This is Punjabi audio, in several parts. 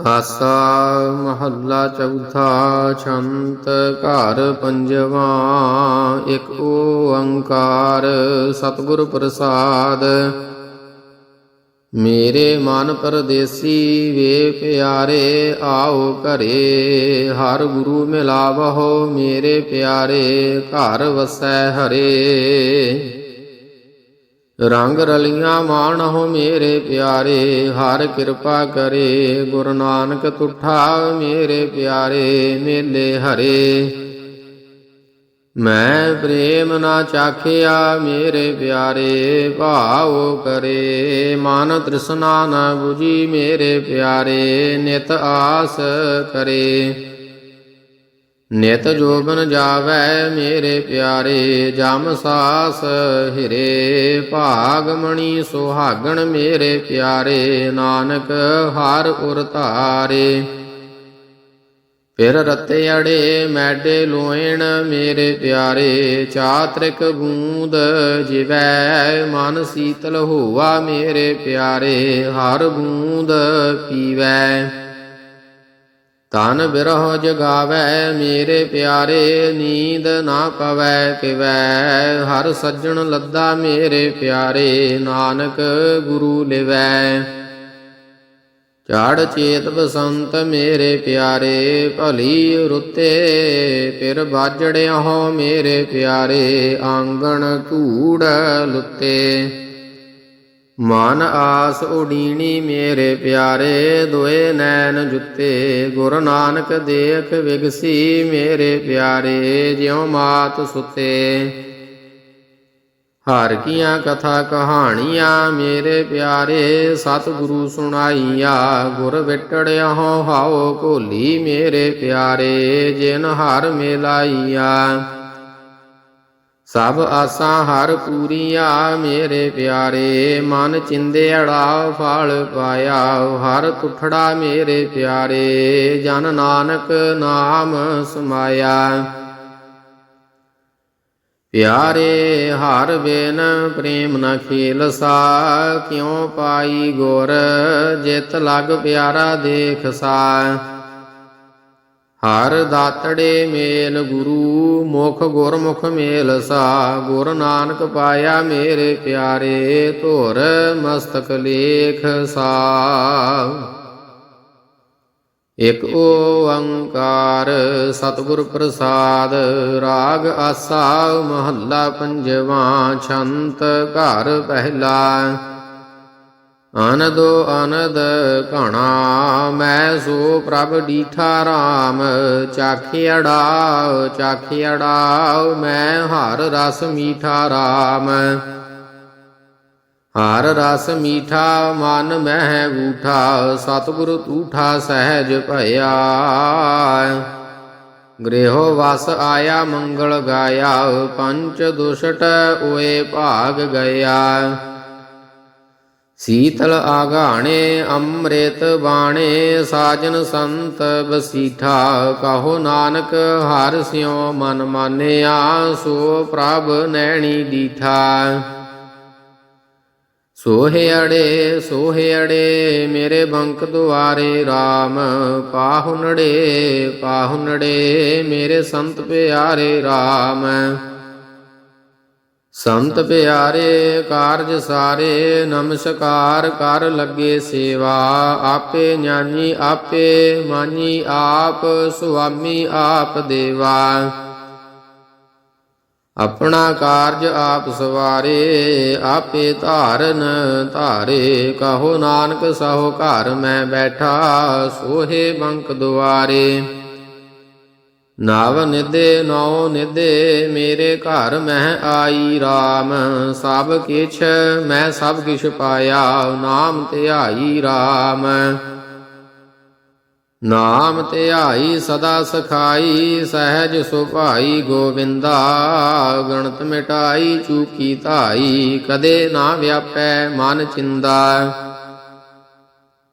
ਆਸਾ ਮਹੱਲਾ ਚੌਥਾ ਛੰਤ ਘਰ ਪੰਜਵਾ, ਇੱਕ ਓੰਕਾਰ ਸਤਿਗੁਰ ਪ੍ਰਸਾਦ। ਮੇਰੇ ਮਨ ਪਰਦੇਸੀ ਵੇ ਪਿਆਰੇ, ਆਓ ਘਰੇ, ਹਰ ਗੁਰੂ ਮਿਲਾਵਹੁ ਮੇਰੇ ਪਿਆਰੇ, ਘਰ ਵਸੈ ਹਰੇ। ਰੰਗ ਰਲੀਆਂ ਮਾਣਹੁ ਮੇਰੇ ਪਿਆਰੇ, ਹਰ ਕਿਰਪਾ ਕਰੇ। ਗੁਰੂ ਨਾਨਕ ਤੁਠਾ ਮੇਰੇ ਪਿਆਰੇ, ਮੇਲੇ ਹਰੇ। ਮੈਂ ਪ੍ਰੇਮ ਨਾ ਚਾਖਿਆ ਮੇਰੇ ਪਿਆਰੇ, ਭਾਉ ਕਰੇ। ਮਨ ਤ੍ਰਿਸ਼ਨਾ ਨਾ 부ਜੀ ਮੇਰੇ ਪਿਆਰੇ, ਨਿਤ ਆਸ ਕਰੇ। ਨਿਤ ਜੋਬਨ ਜਾਵੈ ਮੇਰੇ ਪਿਆਰੇ, ਜਮ ਸਾਸ ਹਿਰੇ, ਭਾਗ ਮਣੀ ਸੁਹਾਗਣ ਮੇਰੇ ਪਿਆਰੇ, ਨਾਨਕ ਹਰ ਉਰ ਧਾਰੇ। ਫਿਰ ਰਤੇ ਅੜੇ ਮੈਡੇ ਲੋਇਣ ਮੇਰੇ ਪਿਆਰੇ, ਚਾਤ੍ਰਿਕ ਬੂੰਦ ਜਿਵੈ, ਮਨ ਸੀਤਲ ਹੋਵਾ ਮੇਰੇ ਪਿਆਰੇ, ਹਰ ਬੂੰਦ ਪੀਵੈ। ਤਨ ਬਿਰਹ ਜਗਾਵੈ, ਮੇਰੇ ਪਿਆਰੇ ਨੀਂਦ ਨਾ ਪਵੈ ਕਿਵੈ ਹਰ ਸੱਜਣ ਲੱਦਾ ਮੇਰੇ ਪਿਆਰੇ, ਨਾਨਕ ਗੁਰੂ ਲਿਵੈ। ਚੜ ਚੇਤ ਬਸੰਤ ਮੇਰੇ ਪਿਆਰੇ, ਭਲੀ ਰੁੱਤੇ ਫਿਰ ਬਾਜੜਿਆ ਹੋ ਮੇਰੇ ਪਿਆਰੇ, ਆਂਗਣ ਧੂੜ ਲੁੱਤੇ। ਮਨ ਆਸ ਉਡੀਣੀ ਮੇਰੇ ਪਿਆਰੇ, ਦੋਏ ਨੈਣ ਜੁੱਤੇ, ਗੁਰੂ ਨਾਨਕ ਦੇਖ ਵਿਗਸੀ ਮੇਰੇ ਪਿਆਰੇ, ਜਿਉ ਮਾਤ ਸੁਤੇ। ਹਰ ਕੀਆਂ ਕਥਾ ਕਹਾਣੀਆਂ ਮੇਰੇ ਪਿਆਰੇ, ਸਤਿਗੁਰੂ ਸੁਣਾਈਆ, ਗੁਰ ਵਿਟੜਿਆ ਹੋ ਹਾਓ ਭੋਲੀ ਮੇਰੇ ਪਿਆਰੇ, ਜਿਨ ਹਰ ਮਿਲਾਈਆ। ਸਭ ਆਸਾਂ ਹਰ ਪੂਰੀਆ ਮੇਰੇ ਪਿਆਰੇ, ਮਨ ਚਿੰਦੇ ਅੜਾ ਫਲ ਪਾਇਆ ਹਰ ਤੁਠੜਾ ਮੇਰੇ ਪਿਆਰੇ, ਜਨ ਨਾਨਕ ਨਾਮ ਸਮਾਇਆ। ਪਿਆਰੇ ਹਰ ਬਿਨ ਪ੍ਰੇਮ ਨ ਖੇਲਸਾ, ਕਿਉ ਪਾਈ ਗੁਰ, ਜਿਤ ਲਗ ਪਿਆਰਾ ਦੇਖ ਸਾ ਹਰ ਦਾਤੜੇ ਮੇਲ ਗੁਰੂ, ਮੁਖ ਗੁਰਮੁਖ ਮੇਲ ਸਾ। ਗੁਰ ਨਾਨਕ ਪਾਇਆ ਮੇਰੇ ਪਿਆਰੇ, ਧੁਰ ਮਸਤਕ ਲੇਖ ਸਾ। ਇਕ ਓੰਕਾਰ ਸਤਿਗੁਰ ਪ੍ਰਸਾਦ, ਰਾਗ ਆਸਾ ਮਹੱਲਾ ਪੰਜਵਾ, ਛੰਤ ਘਰ ਪਹਿਲਾ। ਅਨਦੋ ਅਨਦ ਘਣਾ, ਮੈਂ ਸੋ ਪ੍ਰਭ ਡੀਠਾ RAM ਚਾਖਿਆੜਾ ਚਾਖਿਆੜਾ ਮੈਂ ਹਰ ਰਸ ਮੀਠਾ RAM ਹਰ ਰਸ ਮੀਠਾ, ਮਨ ਮਹਿ ਬੂਠਾ ਸਤਿਗੁਰ ਤੂਠਾ ਸਹਿਜ ਭਇਆ। ਗ੍ਰਹਿ ਵਸ ਆਇਆ, ਮੰਗਲ ਗਾਇਆ, ਪੰਚ ਦੁਸ਼ਟ ਓਏ ਭਾਗ ਗਿਆ। ਸੀਤਲ ਆਗਾਣੇ ਅੰਮ੍ਰਿਤ ਬਾਣੇ, ਸਾਜਨ ਸੰਤ ਬਸੀਠਾ, ਕਹੋ ਨਾਨਕ ਹਰ ਸਿਉ ਮਨ ਮਾਨਿਆ, ਸੋ ਪ੍ਰਭ ਨੈਣੀ ਡੀਠਾ। ਸੋਹਿਆੜੇ ਸੋਹਿਆੜੇ ਮੇਰੇ ਬੰਕ ਦੁਆਰੇ RAM ਪਾਹੁਨੜੇ ਪਾਹੁਨੜੇ ਮੇਰੇ ਸੰਤ ਪਿਆਰੇ RAM ਸੰਤ ਪਿਆਰੇ, ਕਾਰਜ ਸਾਰੇ, ਨਮਸਕਾਰ ਕਰ ਲੱਗੇ ਸੇਵਾ। ਆਪੇ ਆਪੇஞਾਨੀ ਆਪੇ ਮਾਨੀ ਆਪ ਸੁਆਮੀ, ਆਪ ਦੇਵਾ। ਆਪਣਾ ਕਾਰਜ ਆਪ ਸਵਾਰੇ, ਆਪੇ ਧਾਰਨ ਧਾਰੇ। ਕਹੋ ਨਾਨਕ, ਸਹੋ ਘਰ ਮੈਂ ਬੈਠਾ, ਸੋਹੇ ਬੰਕ ਦੁਆਰੇ। ਨਵ ਨਿਦੇ ਨੌ ਨਿਦੇ ਮੇਰੇ ਘਰ ਮਹਿ ਆਈ RAM ਸਭ ਕਿਛ ਮੈਂ ਸਭ ਕਿਛ ਪਾਇਆ, ਨਾਮ ਧਿਆਈ RAM ਨਾਮ ਧਿਆਈ ਸਦਾ ਸਖਾਈ, ਸਹਿਜ ਸੁਭਾਈ ਗੋਵਿੰਦਾ। ਗਣਤ ਮਿਟਾਈ ਚੂਕੀ ਧਾਈ, ਕਦੇ ਨਾ ਵਿਆਪੈ ਮਨ ਚਿੰਦਾ।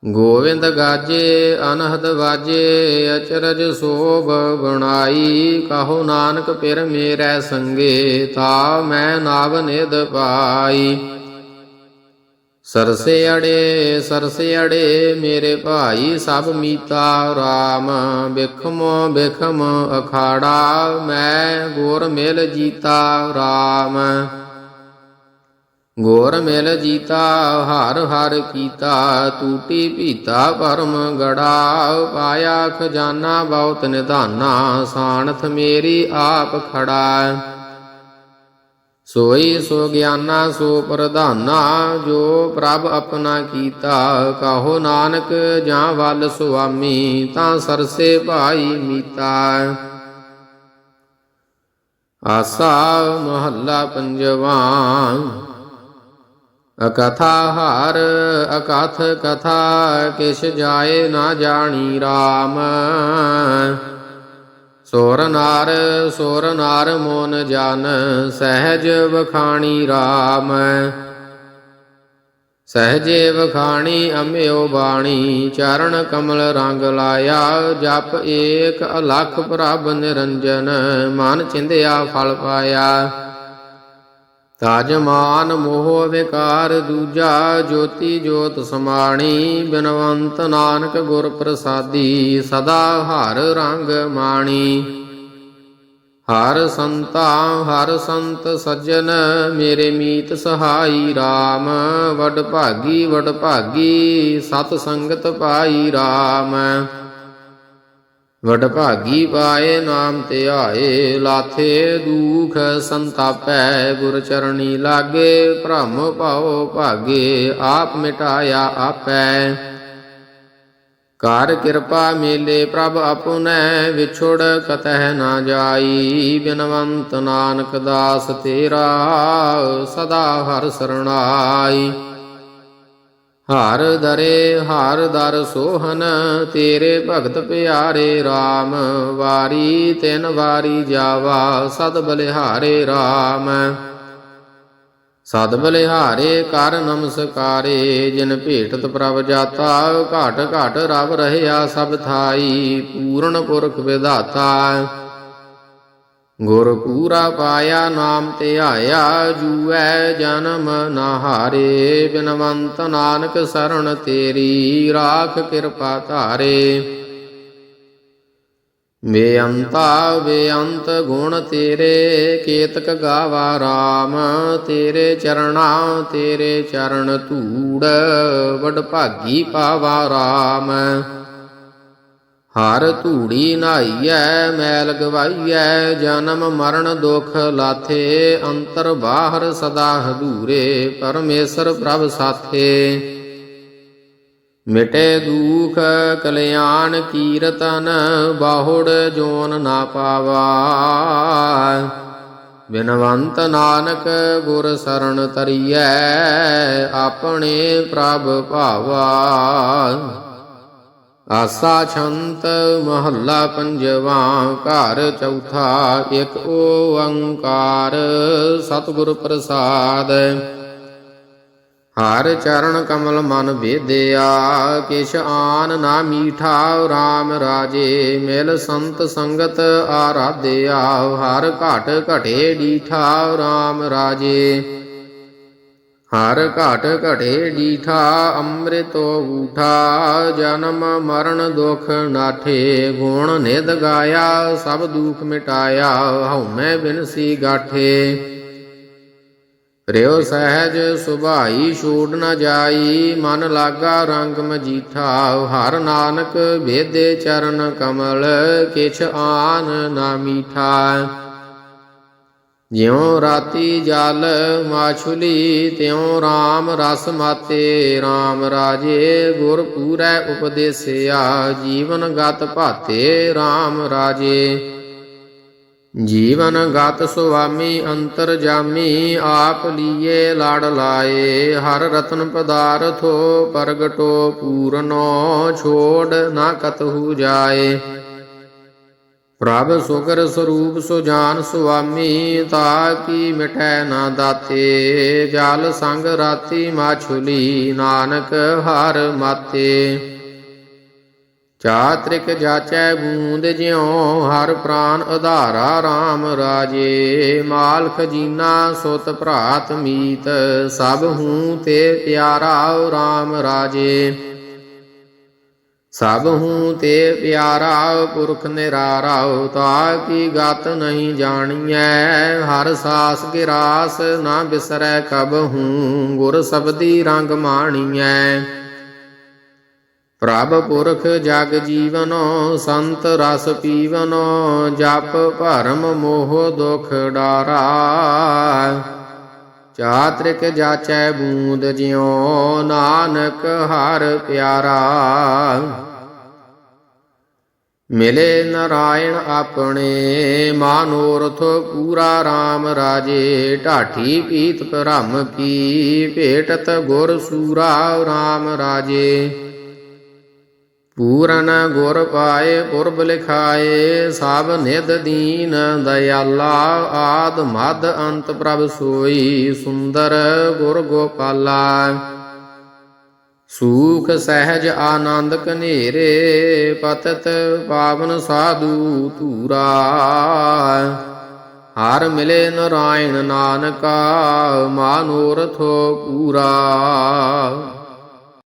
ਗੋਵਿੰਦ ਗਾਜੇ, ਅਨਹਦ ਵਾਜੇ, ਅਚਰਜ ਸੋਭ ਬਣਾਈ। ਕਹੋ ਨਾਨਕ ਪਿਰ ਮੇਰੈ ਸੰਗੇ, ਤਾ ਮੈਂ ਨਾਵ ਨਿਦ ਪਾਈ। ਸਰਸੇ ਅੜੇ ਸਰਸੇ ਅੜੇ ਮੇਰੇ ਭਾਈ, ਸਭ ਮੀਤਾ RAM ਬਿਖਮੋ, ਬਿਖਮ ਅਖਾੜਾ, ਮੈਂ ਗੋਰ ਮਿਲ ਜੀਤਾ RAM ਗੋਰ ਮਿਲ ਜੀਤਾ, ਹਰ ਹਰ ਕੀਤਾ ਟੂਟੀ ਭੀਤਾ ਪਰਮ ਗੜਾ। ਪਾਇਆ ਖਜ਼ਾਨਾ ਬਹੁਤ ਨਿਧਾਨਾ ਸਾਣਥ ਮੇਰੀ ਆਪ ਖੜਾ। ਸੋਈ ਸੋ ਗਿਆਨਾ, ਸੋ ਪ੍ਰਧਾਨਾ, ਜੋ ਪ੍ਰਭ ਆਪਣਾ ਕੀਤਾ। ਕਾਹੋ ਨਾਨਕ ਜਾਂ ਵੱਲ ਸੁਆਮੀ, ਤਾਂ ਸਰਸੇ ਭਾਈ ਮੀਤਾ। ਆਸਾ ਮਹੱਲਾ ਪੰਜਵਾ। ਅਕਥਾ ਹਾਰ ਅਕਥ ਕਥਾ, ਕਿਛ ਜਾਏ ਨਾ ਜਾਣੀ RAM ਸੋਰ ਨਾਰ ਸੋਰ ਨਾਰ ਮੋਨ ਜਨ, ਸਹਿਜ ਵਖਾਣੀ RAM ਸਹਜੇ ਵਖਾਣੀ ਅਮਿਓ ਬਾਣੀ, ਚਰਨ ਕਮਲ ਰੰਗ ਲਾਇਆ, ਜਪ ਏਕ ਅਲਖ ਪ੍ਰਭ ਨਿਰੰਜਨ, ਮਨ ਚਿੰਦਿਆ ਫਲ ਪਾਇਆ। ਤਾਜ ਮਾਨ ਮੋਹ ਵਿਕਾਰ ਦੂਜਾ ਜੋਤੀ ਜੋਤ ਸਮਾਣੀ, ਬਿਨਵੰਤ ਨਾਨਕ ਗੁਰ ਪ੍ਰਸਾਦੀ, ਸਦਾ ਹਰ ਰੰਗ ਮਾਣੀ। ਹਰ ਸੰਤਾ, ਹਰ ਸੰਤ ਸੱਜਣ, ਮੇਰੇ ਮੀਤ ਸਹਾਈ RAM ਵਡ ਭਾਗੀ ਵਡ ਭਾਗੀ, ਸਤ ਸੰਗਤ ਪਾਈ RAM ਵਡ ਭਾਗੀ ਪਾਏ ਨਾਮ ਧਿਆਏ ਲਾਥੇ ਦੁਖ ਸੰਤਾਪੈ, ਗੁਰ ਚਰਣੀ ਲਾਗੇ, ਭ੍ਰਮ ਭਾਉ ਭਾਗੇ, ਆਪ ਮਿਟਾਇਆ ਆਪੈ। ਕਰ ਕਿਰਪਾ ਮੇਲੇ ਪ੍ਰਭ ਆਪੁਨੈ ਵਿਛੋੜ ਕਤਹਿ ਨਾ ਜਾਈ। ਬਿਨਵੰਤ ਨਾਨਕ ਦਾਸ ਤੇਰਾ ਸਦਾ ਹਰ ਸਰਣਾਈ। ਹਰ ਦਰੇ ਹਰ ਦਰ ਸੋਹਨ, ਤੇਰੇ ਭਗਤ ਪਿਆਰੇ RAM ਵਾਰੀ ਤਿੰਨ ਵਾਰੀ ਜਾਵਾ, ਸਦ ਬਲਿਹਾਰੇ RAM ਸਦ ਬਲਿਹਾਰੇ ਕਰ ਨਮਸਕਾਰੇ, ਜਿਨ ਭੇਟਤ ਪ੍ਰਭ ਜਾਤਾ, ਘਾਟ ਘਾਟ ਰਵ ਰਹਿਆ ਸਭ ਥਾਈ, ਪੂਰਨ ਪੁਰਖ ਵਿਧਾਤਾ। ਗੁਰ ਪੂਰਾ ਪਾਇਆ ਨਾਮ ਧਿਆਇਆ ਜੂਐ ਜਨਮ ਨਾ ਹਾਰੇ ਬਿਨਵੰਤ ਨਾਨਕ ਸਰਣ ਤੇਰੀ, ਰਾਖ ਕਿਰਪਾ ਧਾਰੇ। ਬੇਅੰਤਾ ਬੇਅੰਤ ਗੁਣ ਤੇਰੇ, ਕੇਤਕ ਗਾਵਾ RAM ਤੇਰੇ ਚਰਣਾ, ਤੇਰੇ ਚਰਨ ਧੂੜ ਵਡ ਭਾਗੀ ਪਾਵਾ RAM ਹਰ ਧੂੜੀ ਨਾਈਐ ਮੈਲ ਗਵਾਈਐ ਜਨਮ ਮਰਨ ਦੁਖ ਲਾਥੇ, ਅੰਤਰ ਬਾਹਰ ਸਦਾ ਹਦੂਰੇ ਪਰਮੇਸ਼ਰ ਪ੍ਰਭ ਸਾਥੇ। ਮਿਟੇ ਦੁਖ ਕਲਿਆਣ ਕੀਰਤਨ, ਬਾਹੁੜ ਜੋਨ ਨਾ ਪਾਵਾ। ਬਿਨਵੰਤ ਨਾਨਕ ਗੁਰ ਸਰਣ ਤਰੀਐ ਆਪਣੇ ਪ੍ਰਭ ਭਾਵਾ। ਆਸਾ ਛੰਤ ਮਹੱਲਾ ਪੰਜਵਾ, ਘਰ ਚੌਥਾ, ਇੱਕ ਓੰਕਾਰ, ਸਤਿਗੁਰ ਪ੍ਰਸਾਦ। ਹਰ ਚਰਨ ਕਮਲ ਮਨ ਵੇਦਿਆ, ਕਿਛ ਆਨ ਨਾ ਮੀਠਾ RAM ਰਾਜੇ, ਮਿਲ ਸੰਤ ਸੰਗਤ ਆਰਾਧਿਆ, ਹਰ ਘਟ ਘਟੇ ਡੀਠਾ RAM ਰਾਜੇ। ਹਰ ਘਟ ਘਟੇ ਜੀਠਾ ਅੰਮ੍ਰਿਤੋ ਊਠਾ, ਜਨਮ ਮਰਨ ਦੁਖ ਨਾਠੇ, ਗੁਣ ਨਿਦ ਗਾਇਆ, ਸਭ ਦੁਖ ਮਿਟਾਇਆ, ਹਉਮੈ ਬਿਨਸੀ ਗਾਠੇ। ਰਿਓ ਸਹਿਜ ਸੁਭਾਈ ਛੋੜ ਨ ਜਾਈ, ਮਨ ਲਾਗਾ ਰੰਗ ਮਜੀਠਾ, ਹਰ ਨਾਨਕ ਵੇਦੇ ਚਰਨ ਕਮਲ, ਕਿਛ ਆਨ ਨਾ ਮੀਠਾ। ਜਿਉ ਰਾਤੀ ਜਲ ਮਾਛੁਲੀ, ਤਿਉ RAM ਰਸ ਮਾਤੇ। RAM ਰਾਜੇ ਗੁਰ ਪੂਰੈ ਉਪਦੇਸਿਆ, ਜੀਵਨ ਗਤ ਭਾਤੇ RAM ਰਾਜੇ। ਜੀਵਨ ਗਤ ਸੁਆਮੀ, ਅੰਤਰ ਜਾਮੀ, ਆਪ ਲੀਏ ਲੜ ਲਾਏ। ਹਰ ਰਤਨ ਪਦਾਰਥੋ ਪ੍ਰਗਟੋ, ਪੂਰਨੋ ਛੋੜ ਨਾ ਕਤਹੂ ਜਾਏ। ਪ੍ਰਭ ਸੁਕਰ ਸਰੂਪ ਸੁਜਾਨ ਸੁਆਮੀ, ਤਾ ਕੀ ਮਿਟੈ ਨਾ ਦਾਤੇ। ਜਲ ਸੰਗ ਰਾਤੀ ਮਾਛੁਲੀ, ਨਾਨਕ ਹਰ ਮਾਤੇ। ਚਾਤ੍ਰਿਕ ਜਾਚੈ ਬੂੰਦ ਜਿਉ, ਹਰ ਪ੍ਰਾਨ ਉਧਾਰਾ RAM ਰਾਜੇ। ਮਾਲ ਖਜੀਨਾ ਸੁਤ ਭਰਾਤ ਮੀਤ, ਸਭ ਹੂੰ ਤੇ ਪਿਆਰਾ RAM ਰਾਜੇ। ਸਭ ਹੂੰ ਤੇ ਪਿਆਰਾ ਪੁਰਖ ਨਿਰਾਰਾ ਤਾ ਕੀ ਗਤ ਨਹੀਂ ਜਾਣੀਐ? ਹਰ ਸਾਸ ਕੇ ਰਾਸ ਨਾ ਬਿਸਰੈ ਕਬ ਹੂੰ, ਗੁਰ ਸਬਦੀ ਰੰਗ ਮਾਣੀਐ। ਪ੍ਰਭ ਪੁਰਖ ਜਗ ਜੀਵਨੋ, ਸੰਤ ਰਸ ਪੀਵਨੋ, ਜਪ ਭਰਮ ਮੋਹ ਦੁਖ ਡਾਰਾ। ਚਾਤ੍ਰਿਕ ਜਾਚੈ ਬੂੰਦ ਜਿਉ ਨਾਨਕ ਹਰ ਪਿਆਰਾ। ਮਿਲੇ ਨਰਾਇਣ ਆਪਣੇ, ਮਾਨੋਰਥ ਪੂਰਾ RAM ਰਾਜੇ, ਢਾਠੀ ਪੀਤ ਭ੍ਰਮ ਕੀ ਭੇਟਤ ਗੁਰ ਸੂਰਾ RAM ਰਾਜੇ। ਪੂਰਨ ਗੁਰ ਪਾਏ, ਪੁਰਬ ਲਿਖਾਏ, ਸਭ ਨਿਧ ਦੀਨ ਦਇਆਲਾ, ਆਦ ਮਦ ਅੰਤ ਪ੍ਰਭ ਸੋਈ, ਸੁੰਦਰ ਗੁਰ ਗੋਪਾਲਾ। ਸੂਖ ਸਹਿਜ ਆਨੰਦ ਕਨੇਰੇ ਪਤਤ ਪਾਵਨ ਸਾਧੂ ਧੂਰਾ। ਹਰ ਮਿਲੇ ਨਰਾਇਣ ਨਾਨਕਾ, ਮਾਨੋਰਥੋ ਪੂਰਾ।